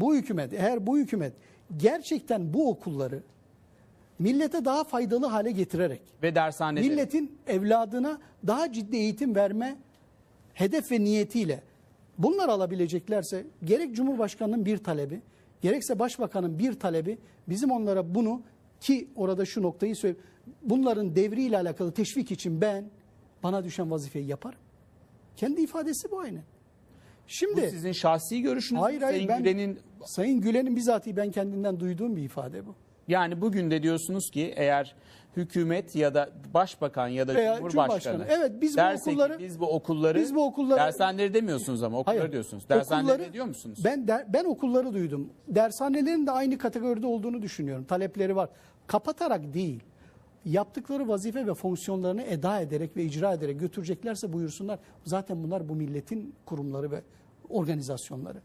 Bu hükümet eğer bu hükümet gerçekten bu okulları millete daha faydalı hale getirerek Ve dershaneleri. milletin evladına daha ciddi eğitim verme hedef ve niyetiyle bunlar alabileceklerse gerek Cumhurbaşkanı'nın bir talebi gerekse Başbakan'ın bir talebi bizim onlara bunu ki orada şu noktayı söyle bunların devriyle alakalı teşvik için ben bana düşen vazifeyi yaparım. Kendi ifadesi bu aynı. Bu Şimdi sizin şahsi görüşünüz. hayır hayır Sayın ben Gülen'in Sayın Gülen'in bizatihi ben kendinden duyduğum bir ifade bu. yani bugün de diyorsunuz ki eğer hükümet ya da başbakan ya da Veya cumhurbaşkanı Cumhurbaşkanı, evet, biz bu ki okulları- biz bu okulları biz bu okulları- dershaneleri demiyorsunuz ama okulları Hayır. diyorsunuz. Dershaneleri Okulları- diyor musunuz? Ben der- ben okulları duydum. Dershanelerin de aynı kategoride olduğunu düşünüyorum. Talepleri var. Kapatarak değil. Yaptıkları vazife ve fonksiyonlarını eda ederek ve icra ederek götüreceklerse buyursunlar. Zaten bunlar bu milletin kurumları ve organizasyonları.